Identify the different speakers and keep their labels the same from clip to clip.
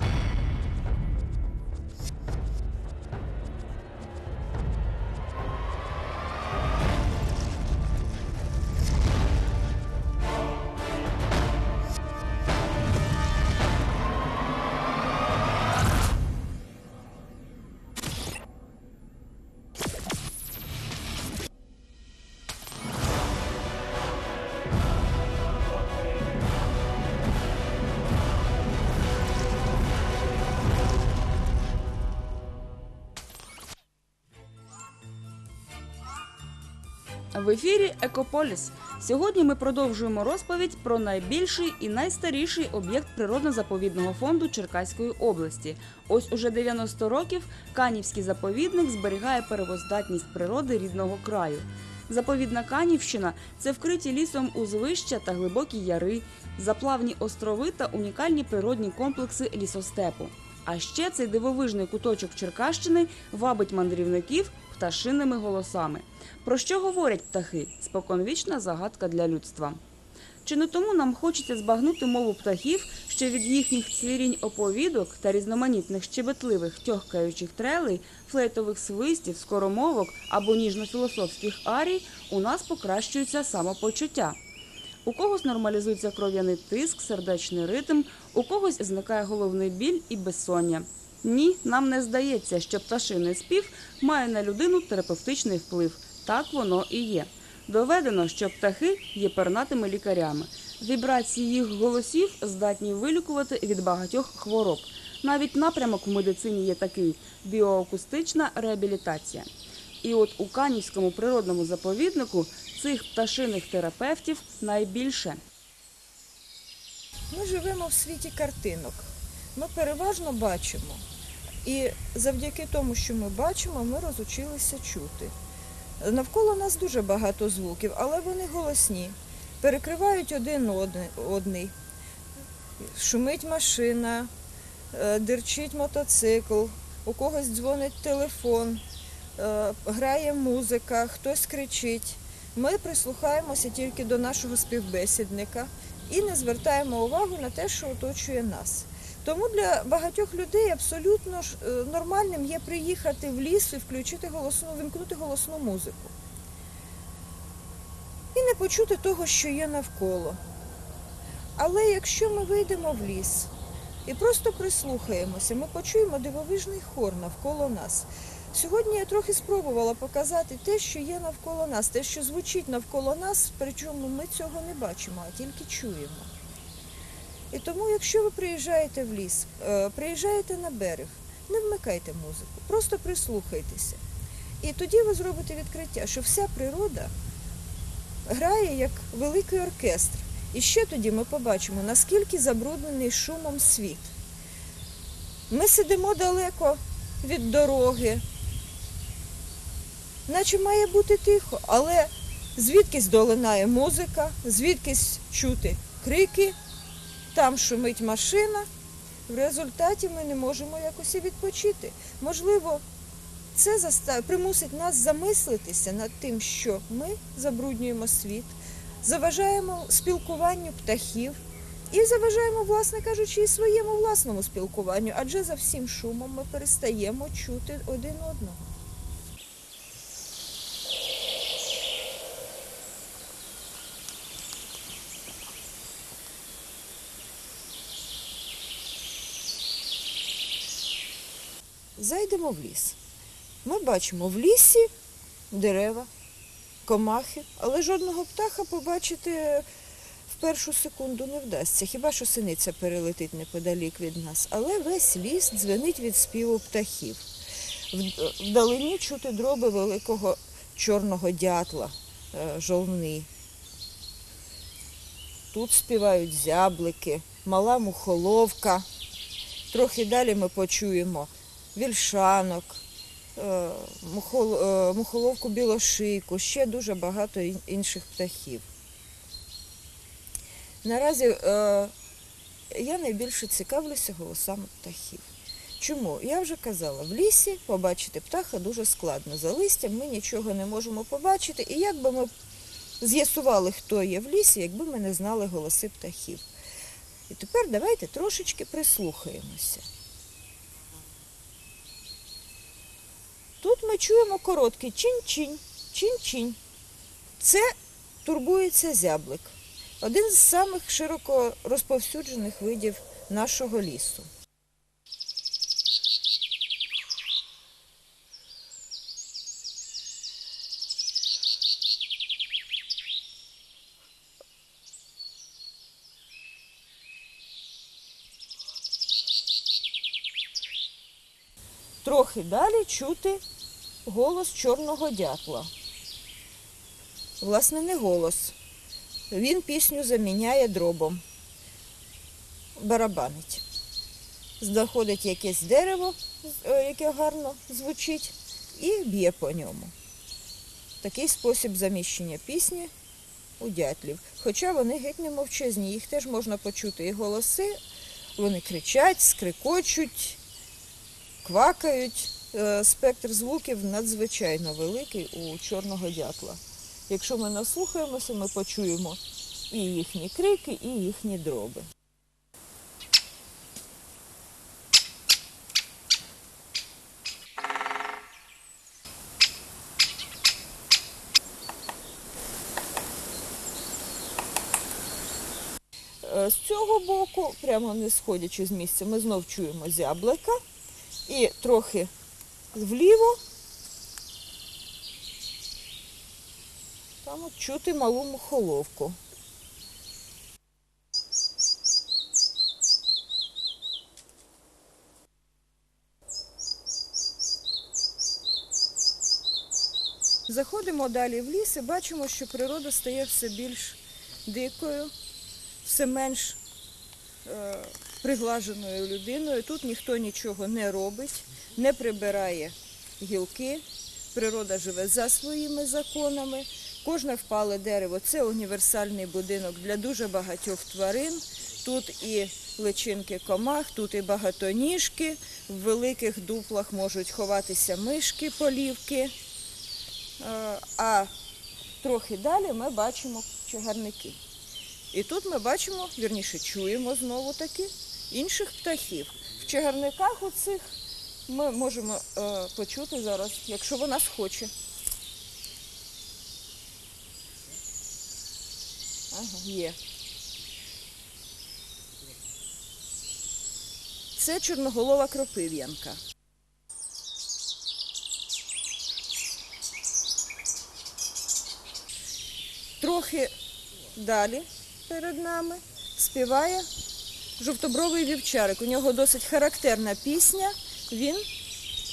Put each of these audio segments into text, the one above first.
Speaker 1: you В ефірі Екополіс. Сьогодні ми продовжуємо розповідь про найбільший і найстаріший об'єкт природно-заповідного фонду Черкаської області. Ось уже 90 років Канівський заповідник зберігає первоздатність природи рідного краю. Заповідна Канівщина це вкриті лісом узвища та глибокі яри, заплавні острови та унікальні природні комплекси лісостепу. А ще цей дивовижний куточок Черкащини вабить мандрівників пташинними голосами. Про що говорять птахи? Споконвічна загадка для людства. Чи не тому нам хочеться збагнути мову птахів, що від їхніх цвірінь оповідок та різноманітних щебетливих тьохкаючих трелей, флейтових свистів, скоромовок або ніжно-філософських арій у нас покращується самопочуття? У когось нормалізується кров'яний тиск, сердечний ритм, у когось зникає головний біль і безсоння. Ні, нам не здається, що пташиний спів має на людину терапевтичний вплив. Так воно і є. Доведено, що птахи є пернатими лікарями. Вібрації їх голосів здатні вилікувати від багатьох хвороб. Навіть напрямок в медицині є такий біоакустична реабілітація. І от у Канівському природному заповіднику цих пташиних терапевтів найбільше.
Speaker 2: Ми живемо в світі картинок. Ми переважно бачимо. І завдяки тому, що ми бачимо, ми розучилися чути. Навколо нас дуже багато звуків, але вони голосні, перекривають один одний. Шумить машина, е, дирчить мотоцикл, у когось дзвонить телефон, е, грає музика, хтось кричить. Ми прислухаємося тільки до нашого співбесідника і не звертаємо увагу на те, що оточує нас. Тому для багатьох людей абсолютно е, нормальним є приїхати в ліс і включити голосну, вимкнути голосну музику. І не почути того, що є навколо. Але якщо ми вийдемо в ліс і просто прислухаємося, ми почуємо дивовижний хор навколо нас. Сьогодні я трохи спробувала показати те, що є навколо нас, те, що звучить навколо нас, причому ми цього не бачимо, а тільки чуємо. І тому, якщо ви приїжджаєте в ліс, е, приїжджаєте на берег, не вмикайте музику, просто прислухайтеся. І тоді ви зробите відкриття, що вся природа грає як великий оркестр. І ще тоді ми побачимо, наскільки забруднений шумом світ. Ми сидимо далеко від дороги, наче має бути тихо, але звідкись долинає музика, звідкись чути крики, там шумить машина. В результаті ми не можемо якось і відпочити. Можливо, це застав... примусить нас замислитися над тим, що ми забруднюємо світ, заважаємо спілкуванню птахів і заважаємо, власне кажучи, і своєму власному спілкуванню, адже за всім шумом ми перестаємо чути один одного. Зайдемо в ліс. Ми бачимо в лісі дерева, комахи, але жодного птаха побачити в першу секунду не вдасться. Хіба що синиця перелетить неподалік від нас. Але весь ліс дзвенить від співу птахів. Вдалині чути дроби великого чорного дятла, е, жовни. Тут співають зяблики, мала мухоловка. Трохи далі ми почуємо вільшанок, е, е, мухоловку білошийку, ще дуже багато інших птахів. Наразі е, я найбільше цікавлюся голосами птахів. Чому? Я вже казала, в лісі побачити птаха дуже складно. За листям ми нічого не можемо побачити. І як би ми з'ясували, хто є в лісі, якби ми не знали голоси птахів. І тепер давайте трошечки прислухаємося. Ми чуємо короткий чин-чинь, чин-чинь. Це турбується зяблик. Один з самих широко розповсюджених видів нашого лісу. Трохи далі чути голос чорного дятла. Власне, не голос. Він пісню заміняє дробом. Барабанить. Знаходить якесь дерево, е, яке гарно звучить, і б'є по ньому. Такий спосіб заміщення пісні у дятлів. Хоча вони геть не мовчазні, їх теж можна почути. І голоси, вони кричать, скрикочуть, квакають. Е, Спектр звуків надзвичайно великий у чорного дятла. Якщо ми наслухаємося, ми почуємо і їхні крики, і їхні дроби. Е, З цього боку, прямо не сходячи з місця, ми знов чуємо зяблика і трохи вліво Там от чути малу мухоловку. Заходимо далі в ліс і бачимо, що природа стає все більш дикою, все менш е, приглаженою людиною. Тут ніхто нічого не робить, не прибирає гілки. Природа живе за своїми законами. Кожне впале дерево це універсальний будинок для дуже багатьох тварин. Тут і личинки комах, тут і багатоніжки. В великих дуплах можуть ховатися мишки, полівки. Е, А трохи далі ми бачимо чагарники. І тут ми бачимо, вірніше, чуємо знову таки інших птахів. В чагарниках оцих ми можемо е, почути зараз, якщо вона схоче. Ага, є. Це чорноголова кропив'янка. Трохи далі перед нами співає жовтобровий вівчарик. У нього досить характерна пісня. Він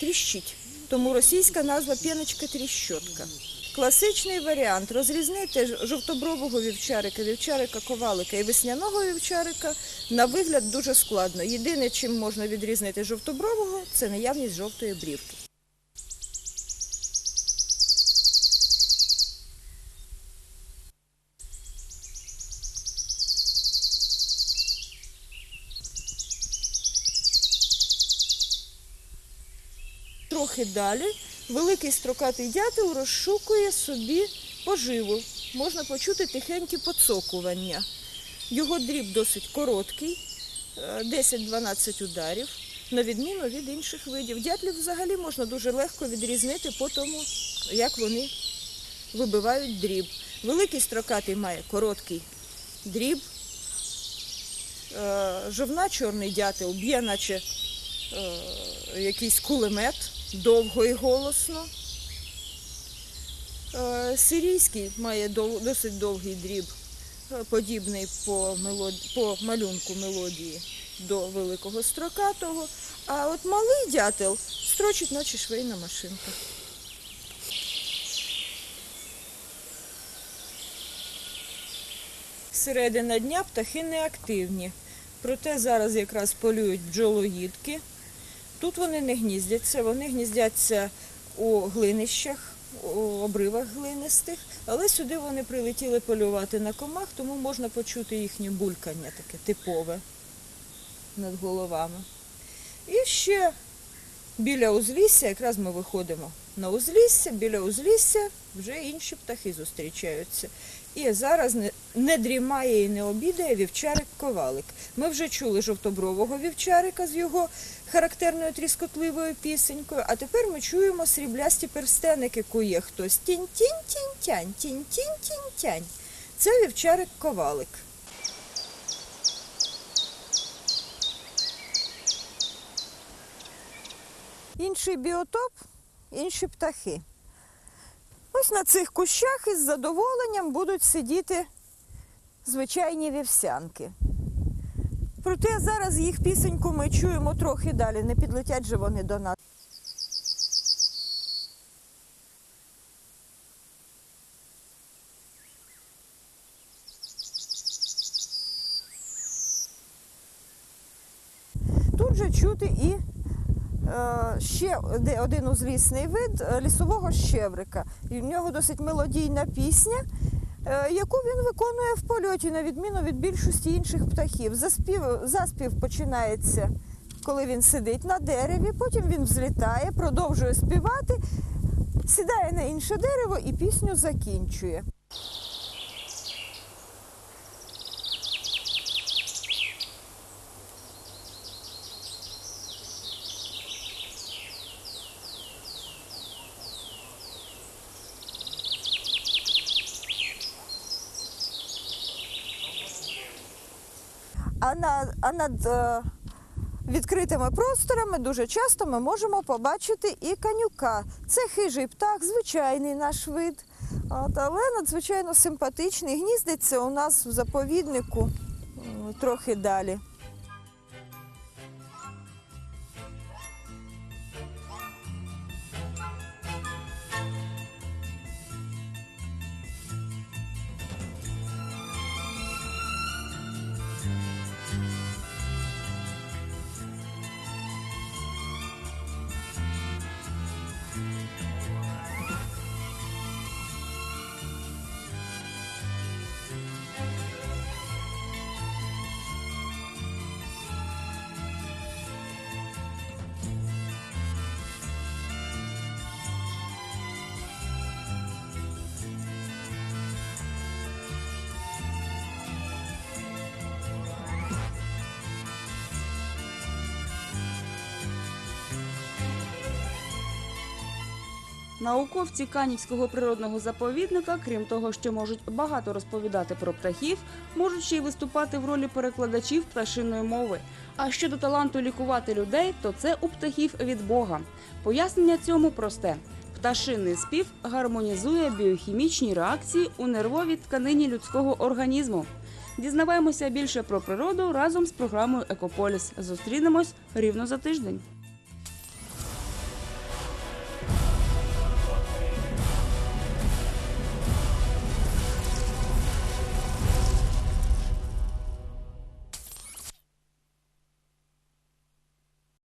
Speaker 2: тріщить. Тому російська назва піночка тріщотка. Класичний варіант розрізнити жовтобрового вівчарика, вівчарика ковалика і весняного вівчарика на вигляд дуже складно. Єдине, чим можна відрізнити жовтобрового, це наявність жовтої брівки. Трохи далі великий строкатий дятел розшукує собі поживу. Можна почути тихенькі поцокування. Його дріб досить короткий, е, 10-12 ударів, на відміну від інших видів. Дятлів взагалі можна дуже легко відрізнити по тому, як вони вибивають дріб. Великий строкатий має короткий дріб. Е, Жовна чорний дятел б'є, наче е, якийсь кулемет, довго і голосно. Е, Сирійський має досить довгий дріб, е, подібний по, мелод- по малюнку мелодії до великого строкатого. А от малий дятел строчить, наче швейна машинка. Середина дня птахи неактивні. Проте зараз якраз полюють бджолоїдки. Тут вони не гніздяться, вони гніздяться у глинищах, у обривах глинистих, але сюди вони прилетіли полювати на комах, тому можна почути їхнє булькання таке типове над головами. І ще біля узлісся, якраз ми виходимо на узлісся, біля узлісся вже інші птахи зустрічаються. І зараз не, дрімає і не обідає вівчарик ковалик. Ми вже чули жовтобрового вівчарика з його характерною тріскотливою пісенькою, а тепер ми чуємо сріблясті перстеники кує хтось. Тінь-тінь-тінь-тянь, тінь-тінь-тінь-тянь. Це вівчарик ковалик. Інший біотоп, інші птахи. Ось на цих кущах із задоволенням будуть сидіти звичайні вівсянки. Проте зараз їх пісеньку ми чуємо трохи далі, не підлетять же вони до нас. Тут же чути і е, ще оде- один узлісний вид е, лісового щеврика. І в нього досить мелодійна пісня, е, яку він виконує в польоті, на відміну від більшості інших птахів. Заспів, заспів починається, коли він сидить на дереві, потім він взлітає, продовжує співати, сідає на інше дерево і пісню закінчує. А, над, а над е, відкритими просторами дуже часто ми можемо побачити і канюка. Це хижий птах, звичайний наш вид. От, але надзвичайно симпатичний. Гніздиться у нас в заповіднику трохи далі.
Speaker 1: Науковці Канівського природного заповідника, крім того, що можуть багато розповідати про птахів, можуть ще й виступати в ролі перекладачів пташиної мови. А щодо таланту лікувати людей, то це у птахів від Бога. Пояснення цьому просте. Пташиний спів гармонізує біохімічні реакції у нервовій тканині людського організму. Дізнаваємося більше про природу разом з програмою Екополіс. Зустрінемось рівно за тиждень.